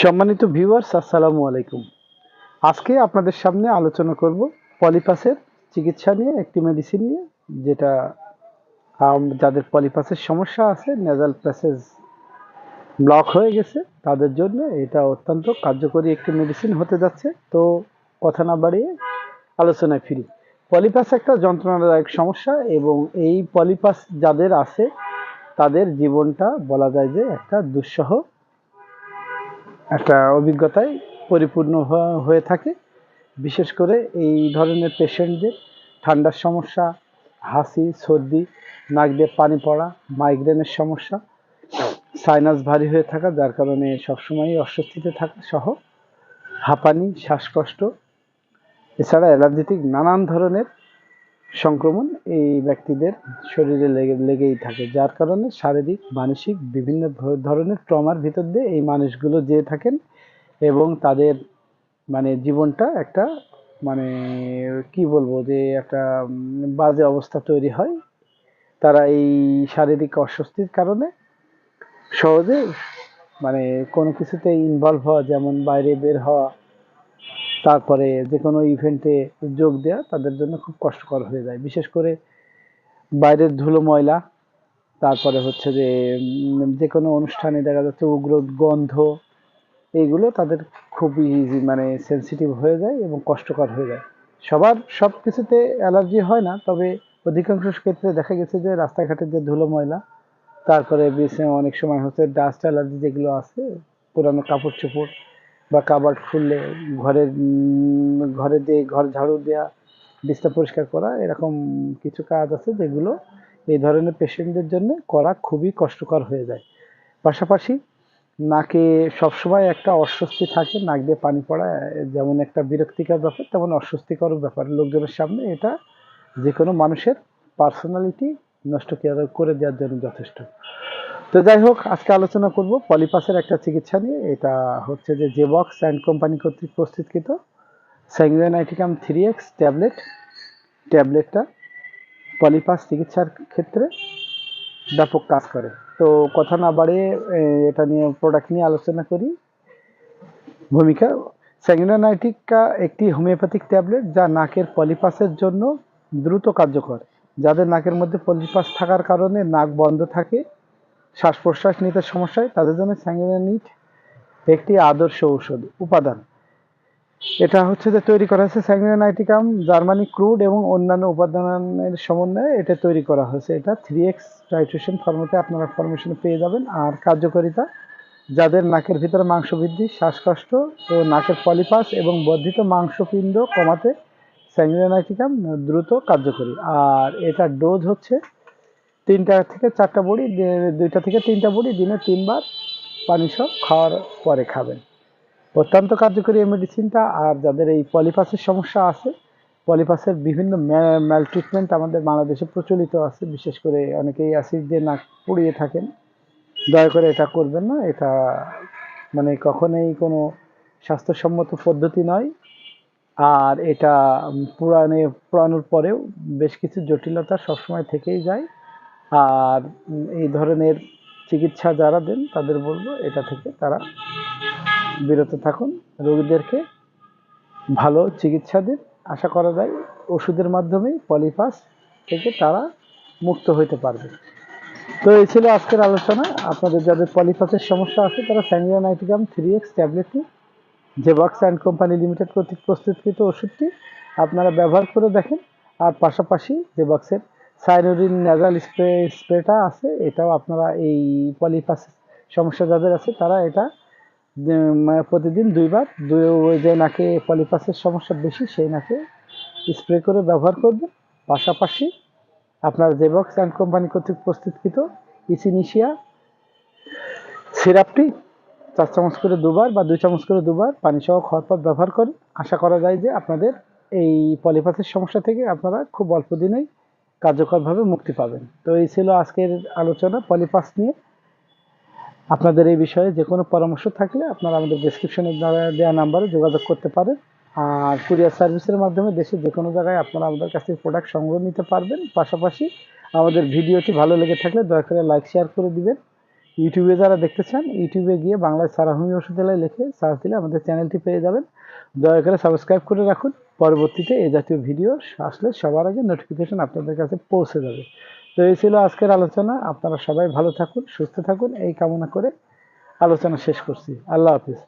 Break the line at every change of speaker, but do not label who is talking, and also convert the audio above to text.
সম্মানিত ভিউয়ার্স আসসালামু আলাইকুম। আজকে আপনাদের সামনে আলোচনা করব পলিপাসের চিকিৎসা নিয়ে, একটি মেডিসিন নিয়ে, যেটা যাদের পলিপাসের সমস্যা আছে নেজাল প্যাসেজ ব্লক হয়ে গেছে, তাদের জন্য এটা অত্যন্ত কার্যকরী একটি মেডিসিন হতে যাচ্ছে। তো কথা না বাড়িয়ে আলোচনায় ফিরি। পলিপাস একটা যন্ত্রণাদায়ক সমস্যা এবং এই পলিপাস যাদের আছে, তাদের জীবনটা বলা যায় যে একটা দুঃসহ একটা অভিজ্ঞতায় পরিপূর্ণ হয়ে থাকে। বিশেষ করে এই ধরনের পেশেন্টদের ঠান্ডার সমস্যা, হাসি, সর্দি, নাক দিয়ে পানি পড়া, মাইগ্রেনের সমস্যা, সাইনাস ভারী হয়ে থাকা, যার কারণে সবসময়ই অস্বস্তিতে থাকা সহ হাঁপানি, শ্বাসকষ্ট, এছাড়া অ্যালার্জেটিক, নানান ধরনের সংক্রমণ এই ব্যক্তিদের শরীরে লেগে, লেগেই থাকে, যার কারণে শারীরিক, মানসিক বিভিন্ন ধরনের ট্রমার ভিতর দিয়ে এই মানুষগুলো যেয়ে থাকেন এবং তাদের মানে জীবনটা একটা মানে কি বলব যে একটা বাজে অবস্থা তৈরি হয়। তারা এই শারীরিক অস্বস্তির কারণে সহজে মানে কোনো কিছুতে ইনভলভ হওয়া, যেমন বাইরে বের হওয়া তারপরে যে কোনো ইভেন্টে যোগ দেওয়া তাদের জন্য খুব কষ্টকর হয়ে যায়। বিশেষ করে বাইরের ধুলো ময়লা, তারপরে হচ্ছে যে যে কোনো অনুষ্ঠানে দেখা যাচ্ছে উগ্র গন্ধ এইগুলো তাদের খুবই মানে সেনসিটিভ হয়ে যায় এবং কষ্টকর হয়ে যায়। সবার সব কিছুতে অ্যালার্জি হয় না, তবে অধিকাংশ ক্ষেত্রে দেখা গেছে যে রাস্তাঘাটের যে ধুলো ময়লা, তারপরে অনেক সময় হচ্ছে ডাস্ট অ্যালার্জি যেগুলো আছে, পুরানো কাপড় চোপড় বা কাবার্ড খুললে ঘরের ঘরে দিয়ে, ঘর ঝাড়ু দেওয়া বিছনা পরিষ্কার করা, এরকম কিছু কাজ আছে যেগুলো এই ধরনের পেশেন্টদের জন্য করা খুবই কষ্টকর হয়ে যায়। পাশাপাশি নাকে সবসময় একটা অস্বস্তি থাকে, নাক দিয়ে পানি পড়া, যেমন একটা বিরক্তিকর ব্যাপার, তেমন অস্বস্তিকর ব্যাপার। লোকজনের সামনে এটা যে কোনো মানুষের পার্সোনালিটি নষ্ট করে- করে দেওয়ার জন্য যথেষ্ট। তো যাই হোক, আজকে আলোচনা করব পলিপাসের একটা চিকিৎসা নিয়ে। এটা হচ্ছে যে জেবক্স অ্যান্ড কোম্পানি কর্তৃক প্রস্তুতকৃত স্যাংগ্রেনাইটিকাম থ্রি এক্স ট্যাবলেট ট্যাবলেটটা পলিপাস চিকিৎসার ক্ষেত্রে ব্যাপক কাজ করে। তো কথা না বাড়িয়ে এটা নিয়ে প্রোডাক্ট নিয়ে আলোচনা করি। ভূমিকা স্যাংগ্রেনাইটিকা একটি হোমিওপ্যাথিক ট্যাবলেট যা নাকের পলিপাসের জন্য দ্রুত কার্যকর, যাদের নাকের মধ্যে পলিপাস থাকার কারণে নাক বন্ধ থাকে। শ্বাস প্রশ্বাস নিতে সমস্যা হয় তাদের জন্য স্যাংগ্রেনিট একটি আদর্শ ঔষধ, উপাদান। এটা হচ্ছে যে তৈরি করা হয়েছে স্যাংগ্রেনাইটিকাম জার্মানি ক্রুড এবং অন্যান্য উপাদানের সমন্বয়ে এটা তৈরি করা হয়েছে। এটা থ্রি এক্স টাইট্রেশন ফর্মেটে আপনারা ফরমেশনে পেয়ে যাবেন। আর কার্যকারিতা, যাদের নাকের ভিতরে মাংস বৃদ্ধি, শ্বাসকষ্ট ও নাকের পলিপাস এবং বর্ধিত মাংসপিণ্ড কমাতে স্যাংগ্রেনাইটিকাম দ্রুত কার্যকরী। আর এটা ডোজ হচ্ছে তিনটা থেকে চারটা বড়ি দুইটা থেকে তিনটা বড়ি, দিনে তিনবার পানি সহ খাওয়ার পরে খাবেন। অত্যন্ত কার্যকরী এই মেডিসিনটা আর যাদের এই পলিপাসের সমস্যা আছে, পলিপাসের বিভিন্ন ম্যাল ট্রিটমেন্ট আমাদের বাংলাদেশে প্রচলিত আছে। বিশেষ করে অনেকেই অ্যাসিড দিয়ে নাক পুড়িয়ে থাকেন। দয়া করে এটা করবেন না। এটা মানে কখনোই কোনো স্বাস্থ্যসম্মত পদ্ধতি নয়। আর এটা পুরানে পুরানোর পরেও বেশ কিছু জটিলতা সবসময় থেকেই যায়। আর এই ধরনের চিকিৎসা যারা দেন, তাদের বলব এটা থেকে তারা বিরত থাকুন। রোগীদেরকে ভালো চিকিৎসা দিন। আশা করা যায় ওষুধের মাধ্যমেই পলিপাস থেকে তারা মুক্ত হইতে পারবে। তো এই ছিল আজকের আলোচনা। আপনাদের যাদের পলিপাসের সমস্যা আছে, তারা স্যাংরিয়ানাইটিকাম থ্রি এক্স ট্যাবলেটটি জেবাক্স অ্যান্ড কোম্পানি লিমিটেড কর্তৃক প্রস্তুতকৃত ওষুধটি আপনারা ব্যবহার করে দেখেন। আর পাশাপাশি জেবাক্সের সাইনোরিন ন্যাজাল স্প্রে স্প্রেটা আছে, এটাও আপনারা এই পলিপাস সমস্যা যাদের আছে, তারা এটা মানে প্রতিদিন দুইবার, দুই যে নাকে পলিপাসের সমস্যা বেশি, সেই নাকে স্প্রে করে ব্যবহার করবেন। পাশাপাশি আপনার জেবক্স অ্যান্ড কোম্পানি কর্তৃক প্রস্তুতকৃত ইসিনিশিয়া সিরাপটি চার চামচ করে দুবার বা দুই চামচ করে দুবার পানি সহ খাওয়ার পর ব্যবহার করুন। আশা করা যায় যে আপনাদের এই পলিপাসের সমস্যা থেকে আপনারা খুব অল্প দিনেই কার্যকরভাবে মুক্তি পাবেন। তো এই ছিল আজকের আলোচনা পলিপাস নিয়ে। আপনাদের এই বিষয়ে যে কোনো পরামর্শ থাকলে আপনারা আমাদের ডেসক্রিপশনে দেওয়া নাম্বারে যোগাযোগ করতে পারেন। আর কুরিয়ার সার্ভিসের মাধ্যমে দেশের যে কোনো জায়গায় আপনারা আমাদের কাছ থেকে প্রোডাক্ট সংগ্রহ নিতে পারবেন। পাশাপাশি আমাদের ভিডিওটি ভালো লেগে থাকলে দয়া করে লাইক শেয়ার করে দিবেন। ইউটিউবে যারা দেখতে চান ইউটিউবে গিয়ে বাংলায় সারাভূমি ওষুধালয় লিখে সার্চ দিলে আমাদের চ্যানেলটি পেয়ে যাবেন। দয়া করে সাবস্ক্রাইব করে রাখুন। পরবর্তীতে এ জাতীয় ভিডিও আসলে সবার আগে নোটিফিকেশন আপনাদের কাছে পৌঁছে যাবে। তো এই ছিল আজকের আলোচনা। আপনারা সবাই ভালো থাকুন, সুস্থ থাকুন। এই কামনা করে আলোচনা শেষ করছি। আল্লাহ হাফিজ।